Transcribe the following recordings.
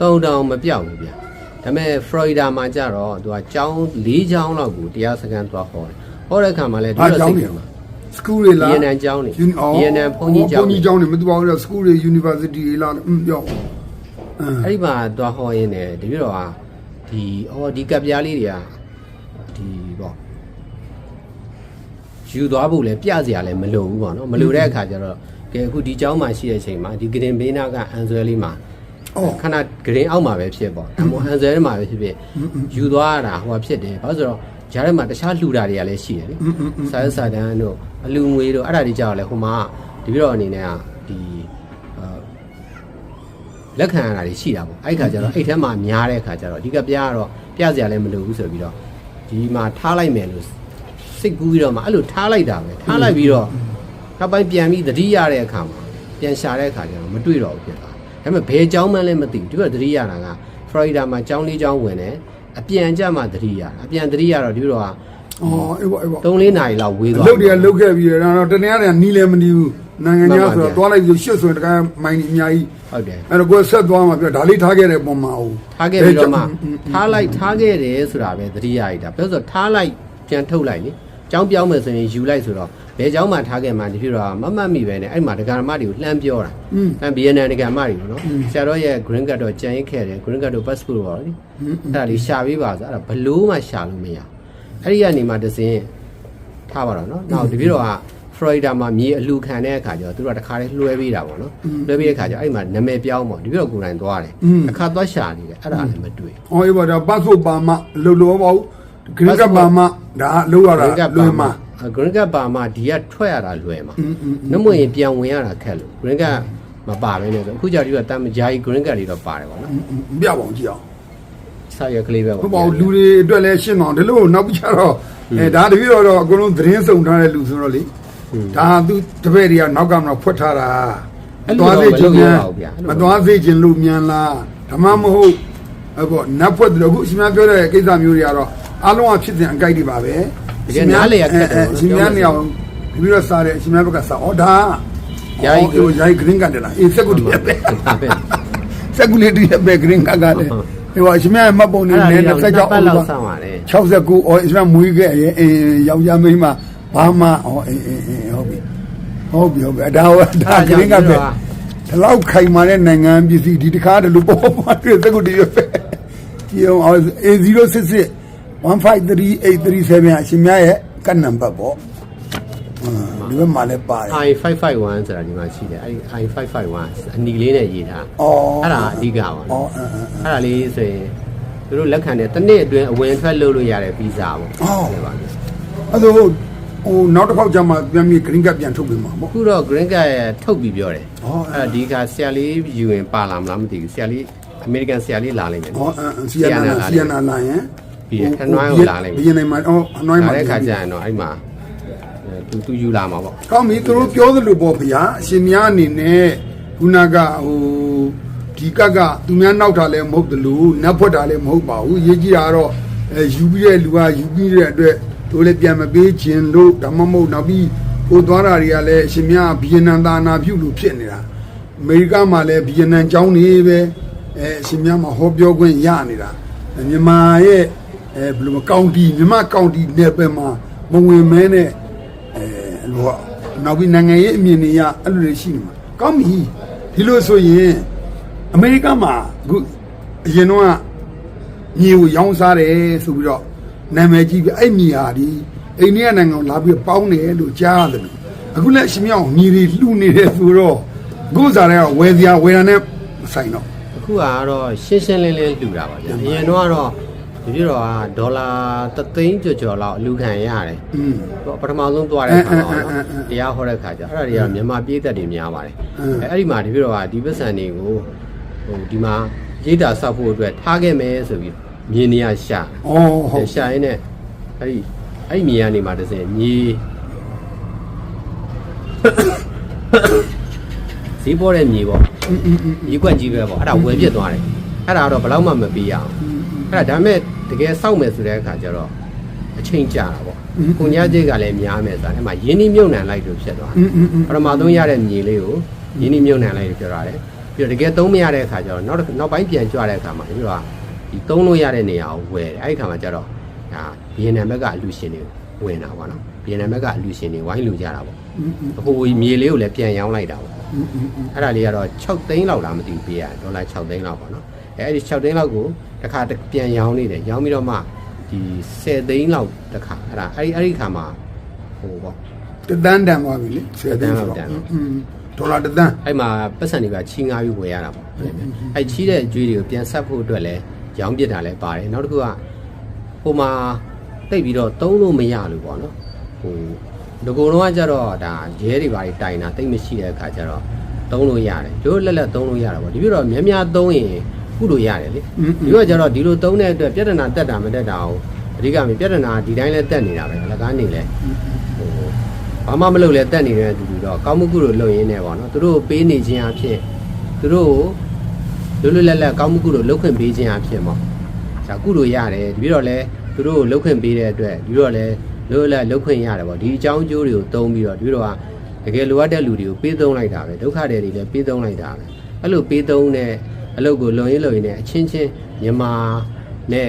တုံတောင်မပြောက်ဘူးဗျဒါပေမဲ့ဖလော်ရီဒါမှာကျတော့သူကကျောင်း၄ကျောင်းလောက်ကိုတရားစခန်းသွားဟောတယ်ဟောတဲ့အခါမှာလည်းဒီဘာလိုကျောစိင်းတ်နေကမှာ school တွေလား BNN ကျောင်းနေ Uni- အော် BNN ဘုန်းကြီးကျောင်းဘုန်းကြီးကျောင်းနေမတူပါဘူးလား school တွေ university တွေလားอืมပြောအင်းအဲ့ဒီမှာသွားဟောရင်းနဲ့တပြည့်တော့ဟာဒီအော်ဒီကပ်ပြားလေးတွေကဒီပေါ့ယူသွားဖို့လည်းပြစရာလည်းမလိုဘူးပေါ့နော်မလိုတဲ့အခါကျတော့ကဲအခုဒီကျောင်းမှာရှိတဲ့အချိန်မှာဒီဂရင်ဘေးနာကအန်ဆွဲလေးမှာအော် ခဏဂရင်အောက်မှာပဲဖြစ်ပေါ့အမောအန်ဆွဲထဲမှာပဲဖြစ်ဖြစ်ယူသွားရတာဟိုကဖြစ်တယ်ဘာလို့ဆိုတော့ဂျားထဲမှာတခြားလှူတာတွေကလည်းရှိတယ်လေစာရစာတန်းတို့အလူငွေတို့အဲ့ဒါတွေကြောက်လဲဟိုမှာဒီပြီးတော့အနေနဲ့ကဒီအာလက်ခံရတာတွေရှိတာပေါ့အဲ့ဒီခါကျတော့အဲ့ထဲမှာများတဲ့ခါကျတော့ဒီကပြားကတော့ပြစရာလည်းမလိုဘူးဆိုပြီးတော့ဒီမှာထားလိုက်မယ်လို့စိတ်ကူးပြီးတော့မှအဲ့လိုထားလိုက်တာပဲထားလိုက်ပြီးတော့နောက်ပိုင်းပြန်ပြီးသတိရတဲ့အခါမှာပြန်ရှာတဲ့အခါကျတော့မတွေ့တော့ဘူးဖြစ်သွား ဒါပေမဲ့ဘယ်ကျောင်းမှန်းလည်းမသိဘူးဒီကသတိရတာကဖလော်ရီဒါမှာကျောင်းလေးကျောင်းဝင်တယ်အပြန်ကြမှာသတိရတာအပြန်သတိရတော့ဒီတော့ကအော်အေးပေါ့အေးပေါ့3 4နာရီလောက်ဝေးသွားလုတ်တွေကလုတ်ခဲ့ပြီးတော့တနေ့ကတည်းကနီးလည်းမနီးဘူးနိုင်ငံခြားဆိုတော့တွားလိုက်ပြီးရှစ်ဆိုရင်တကယ်မိုင်းကြီးအများကြီးဟုတ်တယ်အဲ့တော့ကိုယ်ဆက်သွားမှာပြောဒါလေးထားခဲ့တဲ့ပုံမှာဟိုထားခဲ့ပြီးတော့မှထားလိုက်ထားခဲ့တယ်ဆိုတာပဲသတိရရတာပြောဆိုထားလိုက်ပြန်ထုတ်လိုက်လေ ကျောင်းပြောင်းမယ်ဆိုရင်ယူလိုက်ဆိုတော့ဘယ်ကျောင်းမှာထားခဲ့မှဒီဖြစ်တော့မမှတ်မိပဲနဲ့အဲ့မှာဒကာမတွေကိုလှမ်းပြောတာလှမ်း BNN ဒကာမတွေကိုနော်ဆရာတော်ရဲ့ green card တော့ကြံရစ်ခဲ့တယ် green card တော့ passport ပါလေအဲ့ဒါလေးရှာပေးပါဆိုအဲ့ဒါဘလို့မှရှာလို့မရအဲ့ဒီကနေမှတစင်းထားပါတော့နော်နောက်ဒီဖြစ်တော့ကဖလော်ရီဒါမှာမြေအလူခံတဲ့အခါကျတော့သူတို့ကတခါလေးလွှဲပေးတာပေါ့နော်လွှဲပေးတဲ့အခါကျတော့အဲ့မှာနာမည်ပြောင်းပေါ့ဒီပြတော့ကိုယ်တိုင်သွားတယ်အခါသွားရှာနေတယ်အဲ့ဒါလည်းမတွေ့အော်အေးပေါ့ဒါ passport ပါမှလုတ်လို့မဟုတ် green card ပါမှ ဒါလုတ်ရတာ green card လွပါယ်မှာမှာ green card ပါမှာဒီကထွက်ရတာလွယ်မှာနှမွေရင်ပြန်ဝင်ရတာခက်လို့ green card မပါဘဲနဲ့ဆိုအခုကြောက်ဒီကတမ်းဂျာကြီး green card တွေတော့ပါတယ်ပေါ့နော်ပြပါအောင်ကြည့်အောင်ဆောက်ရကလေးပဲဟုတ်ပါဘူးလူတွေအတွက်လည်းရှင်းအောင်ဒီလိုနောက်ပြီးကြတော့အဲဒါတပည့်တော်တော့အကုန်လုံးသတင်းစုံထားတဲ့လူဆိုတော့လေဒါသူတပည့်တွေကနောက်ကမှဖွက်ထားတာမသွားစေခြင်းမသွားစေခြင်းလို့မြန်လားဓမ္မမဟုတ်အပေါ့နတ်ဖွက်တယ်အခုအရှင်များပြောတဲ့ကိစ္စမျိုးတွေကတော့ အလုံးအဖြစ်စဉ်အကြိုက်တွေပါပဲရှင်များနေအောင်ပြီးတော့စားတယ်အရှင်များဘက်ကစားဩဒါယာယီယာယီ green ကတယ်လားအေးစက်ကူတည်းပဲဒါပဲစက်ကူလေးတည်းပဲ green ကကလည်းဟိုအရှင်များမှတ်ပုံနေအဲ့ဒါနေလေးတော့ဆက်ကြောက်ပတ်အောင်လောက်ပါဆောင်းရတယ်69အော်အစ္စလာမ်မွေးခဲ့ရဲ့အင်းယောက်ျားမိန်းမဘာမှဟောအင်းအင်းအင်းဟုတ်ပြီဟုတ်ပြီဟုတ်ပြီအဒါဟောဒါကလေးကပဲ ဒီလောက်ခိုင်မာတဲ့နိုင်ငံပစ္စည်းဒီတစ်ခါတလူပေါ်မှာတွေ့စကုတည်းပဲဒီအောင် A066 153837အရှင်မြတ်ရဲ့ကတ်နံပါတ်ပေါ့ဒီဘက်မှာလည်းပါတယ် i551 ဆိုတာဒီမှာရှိတယ်အဲ့ဒီ i551 အနီလေးနဲ့ရေးထားအော်အဲ့ဒါအဓိကပါအော်အဲ့ဒါလေးဆိုရင်သူတို့လက်ခံတယ်တစ်နှစ်အတွင်းအဝင်ထွက်လုပ်လို့ရတဲ့ဗီဇာပေါ့ဟုတ်ပါဘူးအဲ့တော့ဟိုနောက်တစ်ခေါက်ကျမှပြန်ပြီး green card ပြန်ထုတ်ပေးမှာပေါ့အခုတော့ green card ရထုတ်ပြီးပြောတယ်အော်အဲ့ဒီကဆရာလေးယူရင်ပါလာမလားမသိဘူးဆရာလေး American ဆရာလေးလာလိမ့်မယ်ဟုတ်ဆရာနာဆရာနာလာရင် ပြီးရခနွိုင်းကိုလာလိမ့်မယ်ဘီယနိုင်မှာအော်အနွိုင်းမှာလာတဲ့ခါကျရင်တော့အဲ့မှာအဲသူသူယူလာမှာပေါ့ကောင်းပြီသူတို့ပြောသလိုပေါ့ဗျာအရှင်များအနေနဲ့ခုနကဟိုဒီကကသူများနောက်တာလည်းမဟုတ်တလို့နတ်ဖွက်တာလည်းမဟုတ်ပါဘူးရေးကြည့်တာကတော့အဲယူပြီးတဲ့လူကယူပြီးတဲ့အတွက်တို့လည်းပြန်မပေးခြင်းလို့ဓမ္မမဟုတ်နောက်ပြီးဟိုသွားတာတွေကလည်းအရှင်များဘီယနန်သာနာပြုလို့ဖြစ်နေတာအမေရိကမှာလည်းဘီယနန်ကျောင်းနေပဲအဲအရှင်များမှာဟောပြောခွင့်ရနေတာမြန်မာရဲ့ အဲဘယ်လိုမကောင်တီမြန်မာကောင်တီနယ်ပယ်မှာမဝင်မဲနဲ့အဲလောနောက်ပြီးနိုင်ငံရေးအမြင်တွေရအဲ့လိုတွေရှိနေမှာကောင်းပြီဒီလိုဆိုရင်အမေရိကမှာအခုအရင်တော့ကမြေကိုရောင်းစားတယ်ဆိုပြီးတော့နာမည်ကြီးပြီးအဲ့မြေဟာဒီအိန္ဒိယနိုင်ငံကိုလာပြီးပေါင်းတယ်လို့ကြားရတယ်လို့အခုလည်းအရှင်မြောင်မြေတွေလှူနေတယ်ဆိုတော့အခုစားတဲ့ကဝယ်စရာဝယ်ရတဲ့ဆိုင်တော့အခုကတော့ရှင်းရှင်းလင်းလင်းလှူတာပါဗျာအရင်တော့ကတော့ ဒီပြတော့ကဒေါ်လာသသိန်းကျော်ကျော်လောက်အလူခံရတယ်อืม ပထမဆုံးသွားတဲ့ခါတော့နော်အင်းအင်းအင်းတရားဟောတဲ့ခါကျအဲ့ဒါတွေကမြန်မာပြည်သက်တွေများပါတယ်အင်း အဲ့အဲ့ဒီမှာဒီပြတော့ကဒီပတ်စံတွေကိုဟိုဒီမှာရေးတာစောက်ဖို့အတွက်ထားခဲ့မယ်ဆိုပြီးမြေနေရာရှာ ဩဟုဟုတ် တ်ရှာရင်းနဲ့အဲ့ဒီအဲ့ဒီမြေကနေမှတစ်စင်မြေဈေးပေါ်တဲ့မြေပေါ့မြေကွက်ကြီးပဲပေါ့အဲ့ဒါဝယ်ပြစ်သွားတယ်အဲ့ဒါတော့ဘယ်တော့မှမပေးရအောင် အဲ့ဒါဒါမဲ့တကယ်စောက်မယ်ဆိုတဲ့အခါကျတော့အချိန်ကြာတာပေါ့ကိုညာကြီးကလည်းများမယ်ဆိုတာအဲ့မှာယင်းနှမြုံနံလိုက်လို့ဖြစ်သွားပထမဆုံးရတဲ့မြေလေးကိုယင်းနှမြုံနံလိုက်လို့ပြောရတယ်ပြီးတော့တကယ်သုံးမရတဲ့အခါကျတော့နောက်နောက်ပိုင်းပြန်ကြွတဲ့အခါမှာပြီးတော့ဒီသုံးလို့ရတဲ့နေရာကိုဝယ်တယ်အဲ့ဒီခါမှာကျတော့ဒါဗီယက်နမ်ဘက်ကအလူရှင်တွေဝင်တာပေါ့နော်ဗီယက်နမ်ဘက်ကအလူရှင်တွေဝိုင်းလူကြတာပေါ့အခုမြေလေးကိုလည်းပြန်ရောင်းလိုက်တာပေါ့အဲ့ဒါလေးကတော့6သိန်းလောက်လားမသိဘူးပေးရဒေါ်လာ6သိန်းလောက်ပေါ့နော်အဲ့ဒီ6သိန်းလောက်ကို တစ်ခါတစ်ပြန်ရောင်းနေတယ်ရောင်းပြီးတော့မှဒီ10သိန်းလောက်တစ်ခါအဲ့ဒါအဲ့ဒီအဲ့ဒီခါမှာဟိုပေါ့တသန်းတန်သွားပြီလေဆယ်တန်းတဆိုသန်းတော့တန်อืมဒေါ်လာတသန်းအဲ့မှာပတ်စံတွေကချီးငါးပြီးဝယ်ရတာပေါ့အဲ့ချီးတဲ့အကျွေးတွေကိုပြန်ဆက်ဖို့အတွက်လည်းရောင်းပစ်တာလည်းပါတယ်နောက်တစ်ခုကဟိုမှာတိတ်ပြီးတော့သုံးလို့မရလို့ပေါ့နော်ဟိုဒီကုလုံးကကြတော့ဒါရဲတွေဘာတွေတိုင်တာတိတ်မရှိတဲ့အခါကျတော့သုံးလို့ရတယ်တို့လက်လက်သုံးလို့ရတာပေါ့ဒီပြတော့များများသုံးရင် ကုလို့ရတယ်လေอืมဒီတော့ကျတော့ဒီလိုသုံးတဲ့အတွက်ပြဿနာတက်တာမတက်တာအောင်အဓိကမြပြဿနာဒီတိုင်းလဲတက်နေတာပဲအလကားနေလဲဟိုဘာမှမလုပ်လဲတက်နေတဲ့သူတွေတော့ကောင်းမှုကုလို့လုပ်ရင်းနဲ့ပေါ့နော်သူတို့ပေးနေခြင်းအဖြစ်သူတို့လွတ်လွတ်လပ်လပ်ကောင်းမှုကုလို့လုပ်ခွင့်ပေးခြင်းအဖြစ်ပေါ့ဒါကုလို့ရတယ်ဒီပြီးတော့လဲသူတို့လုပ်ခွင့်ပေးတဲ့အတွက်ဒီတော့လဲလွတ်လွတ်လပ်လုပ်ခွင့်ရတယ်ပေါ့ဒီအကြောင်းအကျိုးတွေကိုသုံးပြီးတော့ဒီတော့ကတကယ်လိုအပ်တဲ့လူတွေကိုပေးသုံးလိုက်တာပဲဒုက္ခတွေတွေလည်းပေးသုံးလိုက်တာပဲအဲ့လိုပေးသုံးတဲ့ အလုပ်ကိုလုံရင်းလုံရင်းနဲ့အချင်းချင်းမြန်မာနဲ့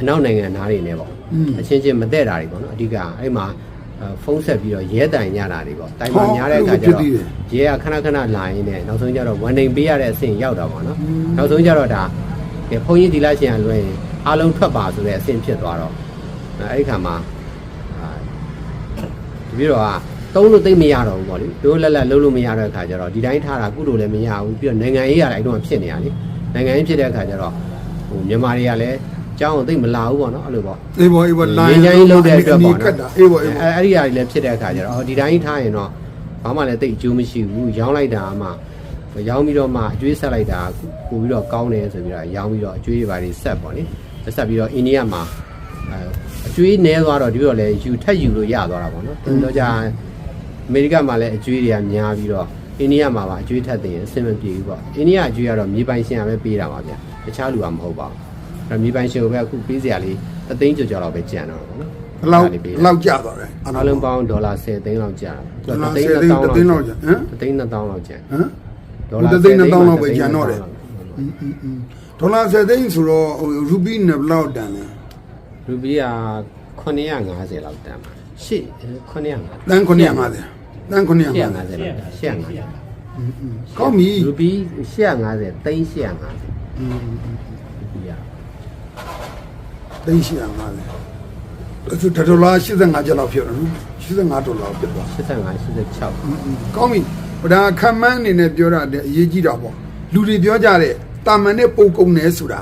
အနောက်နိုင်ငံသားတွေနဲ့ပေါ့อืมအချင်းချင်းမတည့်တာတွေပေါ့နော်အဓိကအဲ့မှာအဲဖုန်းဆက်ပြီးတော့ရဲတိုင်ညတာတွေပေါ့တိုင်မှာများတဲ့အခါကျတော့ရဲကခဏခဏလာရင်းနဲ့နောက်ဆုံးကျတော့ဝန်နေပေးရတဲ့အဆင့်ရောက်တာပေါ့နော်နောက်ဆုံးကျတော့ဒါကဲဘုန်းကြီးဒီလားရှင်ကလွှဲရင်အားလုံးထွက်ပါဆိုတဲ့အဆင့်ဖြစ်သွားတော့အဲအဲ့ဒီခါမှာအာဒီပြီးတော့ ကတုံးလို့သိမ့်မရတော့ဘူးပေါ့လေတို့လက်လက်လုံးလို့မရတဲ့အခါကျတော့ဒီတိုင်းထားတာကုလို့လည်းမရဘူးပြီးတော့နိုင်ငံရေးရတယ်အဲ့တော့ဖြစ်နေရလေနိုင်ငံရေးဖြစ်တဲ့အခါကျတော့ဟိုမြန်မာတွေကလည်းကြောင်းကိုသိမ့်မလာဘူးပေါ့နော်အဲ့လိုပေါ့အေးဘောအေးဘောလိုရင်းချမ်းကြီးလုပ်တဲ့အတွက်ပေါ့ကတ်နော်တာအေးဘောအေးဘောအဲအဲ့ဒီအရာတွေလည်းဖြစ်တဲ့အခါကျတော့အော်ဒီတိုင်းထားရင်တော့ဘာမှလည်းတိတ်အကျိုးမရှိဘူးရောင်းလိုက်တာမှရောင်းပြီးတော့မှအကျွေးဆက်လိုက်တာပို့ပြီးတော့ကောင်းတယ်ဆိုပြီးတော့ရောင်းပြီးတော့အကျွေးတွေပါတွေဆက်ပေါ့လေဆက်ပြီးတော့အိန္ဒိယမှာအဲအကျွေးနည်းသွားတော့ဒီတော့လည်းယူထက်ယူလို့ရသွားတာပေါ့နော်တော်ကြ အမေရိကမှာလည်းအကျွေးတွေကများပြီးတော့အိန္ဒိယမှာပါအကျွေးထက်တင်အဆင်မပြေဘူးပေါ့အိန္ဒိယအကျွေးကတော့မြေပိုင်ရှင်ကပဲပေးတာပါဗျတခြားလူကမဟုတ်ပါဘူးအဲ့တော့မြေပိုင်ရှင်ကိုပဲအခုပေးစရာလေးအသိန်းကျော်ကျော်တော့ပဲကျန်တော့ပေါ့နော်ဘယ်လောက်ဘယ်လောက်ကျသွားလဲအလုံးပေါင်းဒေါ်လာ10သိန်းလောက်ကျတယ်ဒေါ်လာ10သိန်း10သိန်းလောက်ကျဟမ်10သိန်း1000လောက်ကျဟမ်ဒေါ်လာ10သိန်း1000လောက်ပဲကျန်တော့တယ်ဒေါ်လာ10သိန်းဆိုတော့ရူပီးနဲ့ဘယ်လောက်တန်လဲရူပီးက950လောက်တန်ပါရှေ့950တန်950 တန်း950 950လောက်တန်850ကောင်းပြီရူပီး850သိန်း850อืมရူပီးကသိန်း850အဲ့ဒါဒေါ်လာ85ကျပ်လောက်ဖြစ်တယ်နော်85ဒေါ်လာဖြစ်သွား85 86ကောင်းပြီဒါခံမှန်းအနေနဲ့ပြောတာတဲ့အရေးကြီးတာပေါ့လူတွေပြောကြတဲ့တာမန်နဲ့ပုံကုံနေဆိုတာ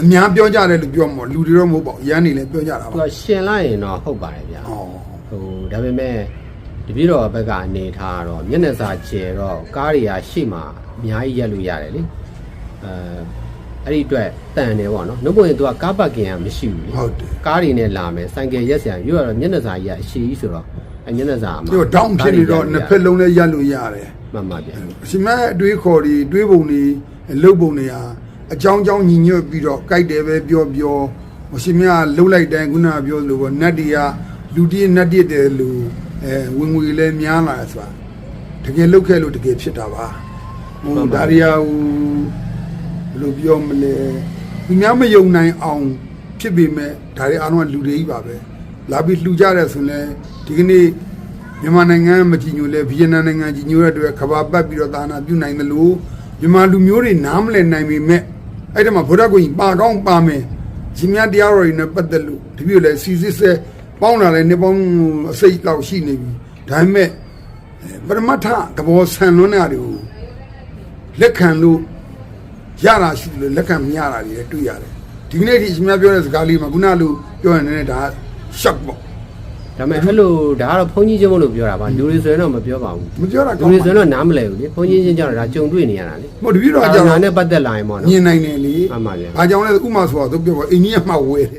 အများပြောကြတယ်လို့ပြောမှာလူတွေတော့မဟုတ်ပါဘူးရန်နေလည်းပြောကြတာသူပါကရှင်လိုက်ရင်တော့ဟုတ်ပါတယ်ဗျာဩဟိုဒါပေမဲ့ တပြည့်တော်ဘက်ကအနေထားတော့မျက်နှာစာကျဲတော့ကားတွေကရှေ့မှာအများကြီးရက်လို့ရတယ်လေအဲအဲ့ဒီအတွက်တန်တယ်ပေါ့နော်နှုတ်ပွင့်သူကကားပတ်ကင်ကမရှိဘူးလေဟုတ်တယ်ကားတွေနဲ့လာမယ်ဆိုင်ကယ်ရက်ဆရာရွရတော့မျက်နှာစာကြီးကအရှိကြီးဆိုတော့အဲမျက်နှာစာမှာဒီတော့ဒေါင်းဖြစ်နေတော့နှစ်ဖက်လုံးလည်းရက်လို့ရတယ်မှန်ပါဗျာရှင်မအတွေးခေါ်ဒီတွေးပုံတွေလှုပ်ပုံတွေဟာအကြောင်းကြောင်းညီညွတ်ပြီးတော့ကြိုက်တယ်ပဲပြောပြောရှင်မလှုပ်လိုက်တိုင်းခုနကပြောလို့ပေါ့နတ်တီကလူတီးနတ်တီတဲ့လူ အဲဝင်ငွေလည်းများလာဆိုတာတကယ်လှုပ်ခဲ့လို့တကယ်ဖြစ်တာပါဟိုဒါရီယာဟိုဘယ်လိုပြောမလဲသူများမယုံနိုင်အောင်ဖြစ်ပေမဲ့ဒါရီအားလုံးကလူတွေကြီးပါပဲလာပြီးလှူကြတယ်ဆိုရင်ဒီကနေ့မြန်မာနိုင်ငံမကြည်ညိုလဲဗီယက်နမ်နိုင်ငံကြည်ညိုတဲ့အတွက်ကဘာပတ်ပြီးတော့သာနာပြုနိုင်တယ်လို့မြန်မာလူမျိုးတွေနားမလည်နိုင်ပေမဲ့အဲ့ဒီမှာဗုဒ္ဓကိုကြီးပါကောင်းပါမယ်ရှင်မြတ်တရားတော်တွေနဲ့ပတ်သက်လို့တပည့်လည်းစီစစ်ဆဲ ပေါင်းလာလဲနေပေါင်းအစိတ်လောက်ရှိနေပြီဒါပေမဲ့အဲပရမတ္ထသဘောဆန်လွန်းတာတွေကိုလက်ခံလို့ရတာရှိတယ်လို့လက်ခံမရတာတွေလည်းတွေ့ရတယ်ဒီကနေ့ဒီရှင်မြတ်ပြောတဲ့စကားလေးမှာခုနလိုပြောရင်လည်းဒါရှော့ပေါ့ဒါပေမဲ့အဲ့လိုဒါကတော့ဘုန်းကြီးချင်းမလို့ပြောတာပါလူတွေဆိုရင်တော့မပြောပါဘူးမပြောတာလူကောင်းတွေပါဆိုရင်တော့နားမလဲဘူးလေဘုန်းကြီးချင်းကြောင့်ဒါကြုံတွေ့နေရတာလေမဟုတ်တပည့်တော်အကြောင်းဒါနဲ့ပတ်သက်လာရင်ပေါ့နော်မြင်နိုင်တယ်လေမှန်ပါဗျာအားကြောင့်လည်းဥမာဆိုတော့သူပြောပါအိန္ဒိယမှာဝယ်တယ်